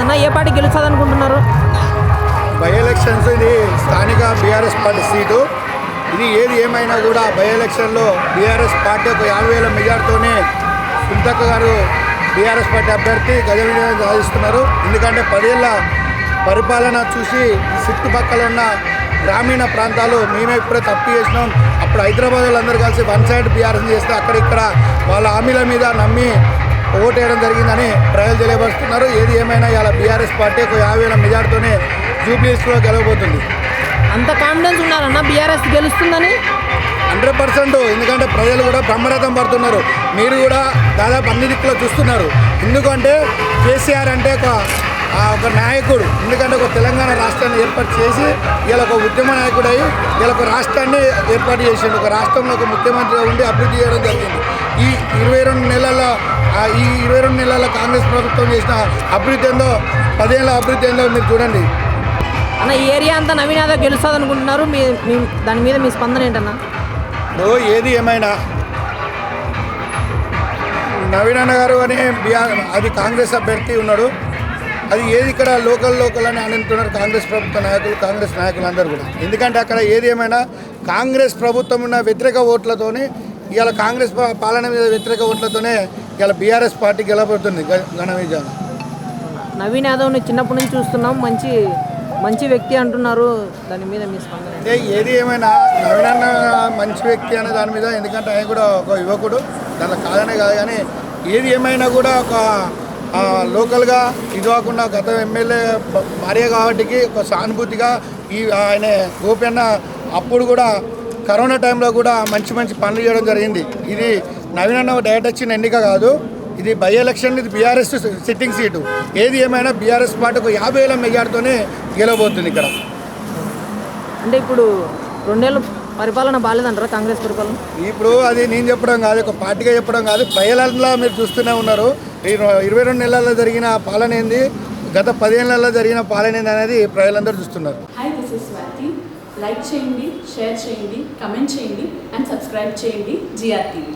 అన్న ఏ పార్టీ గెలుస్తుంది అనుకుంటున్నారు బై ఎలక్షన్స్ ఇది స్థానిక బీఆర్ఎస్ పార్టీ సీటు. ఇది ఏది ఏమైనా కూడా బై ఎలక్షన్లో బీఆర్ఎస్ పార్టీ ఒక యాభై వేల మెజార్టీతోనే సుంతక్క గారు బీఆర్ఎస్ పార్టీ అభ్యర్థి గజ విజయం సాధిస్తున్నారు. ఎందుకంటే పదేళ్ళ పరిపాలన చూసి చుట్టుపక్కల ఉన్న గ్రామీణ ప్రాంతాలు మేమే ఇప్పుడే తప్పు చేసినాం. అప్పుడు హైదరాబాద్ వాళ్ళందరూ కలిసి వన్ సైడ్ బీఆర్ఎస్ చేస్తే అక్కడిక్కడ వాళ్ళ హామీల మీద నమ్మి ఓటేయడం జరిగిందని ప్రజలు తెలియపరుస్తున్నారు. ఏది ఏమైనా ఇలా బీఆర్ఎస్ పార్టీ ఒక యాభై వేల మెజార్టీతోనే జూబ్లీస్లో గెలవబోతుంది. అంత కాన్ఫిడెన్స్ ఉన్నారన్న? బీఆర్ఎస్ గెలుస్తుందని? Hundred percent. ఎందుకంటే ప్రజలు కూడా బ్రహ్మరథం పడుతున్నారు. మీరు కూడా దాదాపు అన్ని దిక్కులో చూస్తున్నారు. ఎందుకంటే కేసీఆర్ అంటే ఒక ఒక నాయకుడు. ఎందుకంటే ఒక తెలంగాణ రాష్ట్రాన్ని ఏర్పాటు చేసి ఇలా ఒక ఉద్యమ నాయకుడై ఇలా ఒక రాష్ట్రాన్ని ఏర్పాటు చేసిండు. ఒక రాష్ట్రంలో ఒక ముఖ్యమంత్రిగా ఉండి అభివృద్ధి చేయడం జరిగింది. ఈ ఇరవై రెండు నెలల ఈ ఇరవై రెండు నెలల కాంగ్రెస్ ప్రభుత్వం చేసిన అభివృద్ధి ఏందో పదేళ్ళ అభివృద్ధి ఏందో మీరు చూడండి. అన్న ఈ ఏరియా అంతా నవీన్ యాదవ్ గెలుస్తుంది అనుకుంటున్నారు మీ దాని మీద మీ స్పందన ఏంటన్నా? ఇప్పుడు ఏది ఏమైనా నవీన్ అన్న గారు అని బీఆర్ అది కాంగ్రెస్ అభ్యర్థి ఉన్నాడు. అది ఏది ఇక్కడ లోకల్ లోకల్ అని అంటున్నారు కాంగ్రెస్ ప్రభుత్వ నాయకులు కాంగ్రెస్ నాయకులు అందరూ కూడా. ఎందుకంటే అక్కడ ఏది ఏమైనా కాంగ్రెస్ ప్రభుత్వం ఉన్న వ్యతిరేక ఓట్లతోనే ఇవాళ కాంగ్రెస్ పాలన మీద వ్యతిరేక ఓట్లతోనే ఇవాళ బీఆర్ఎస్ పార్టీ గెలబడుతుంది ఘన విజయం. నవీన్ యాదవ్ని చిన్నప్పటి నుంచి చూస్తున్నాం. మంచి మంచి వ్యక్తి అంటున్నారు. దాని మీద మీ స్పందన? అంటే ఏది ఏమైనా నవీన్ అన్న మంచి వ్యక్తి అనే దాని మీద ఎందుకంటే ఆయన కూడా ఒక యువకుడు దానిలో కాదనే కాదు కానీ ఏది ఏమైనా కూడా ఒక లోకల్గా ఇది కాకుండా గత ఎమ్మెల్యే భార్య కాబట్టికి ఒక సానుభూతిగా ఈ ఆయన గోపన్న అప్పుడు కూడా కరోనా టైంలో కూడా మంచి మంచి పనులు చేయడం జరిగింది. ఇది నవీన్ అన్న డైరెక్ట్ వచ్చిన ఎన్నిక కాదు. ఇది బై ఎలక్షన్ ఇది బీఆర్ఎస్ సిట్టింగ్ సీటు ఏది ఏమైనా బీఆర్ఎస్ పార్టీ ఒక యాభై వేల మెజార్టీతోనే గెలవబోతుంది ఇక్కడ. అంటే ఇప్పుడు రెండేళ్ళు పరిపాలన బాగాలేదంటారా కాంగ్రెస్ పరిపాలన? ఇప్పుడు అది నేను చెప్పడం కాదు ఒక పార్టీగా చెప్పడం కాదు. ప్రజలలో మీరు చూస్తూనే ఉన్నారు. ఇరవై రెండు నెలల్లో జరిగిన పాలన ఏంది? గత పదిహేనులలో జరిగిన పాలన ఏంది అనేది ప్రజలందరూ చూస్తున్నారు. లైక్ చేయండి షేర్ చేయండి కమెంట్ చేయండి అండ్ సబ్స్క్రైబ్ చేయండి జిఆర్ టీవీ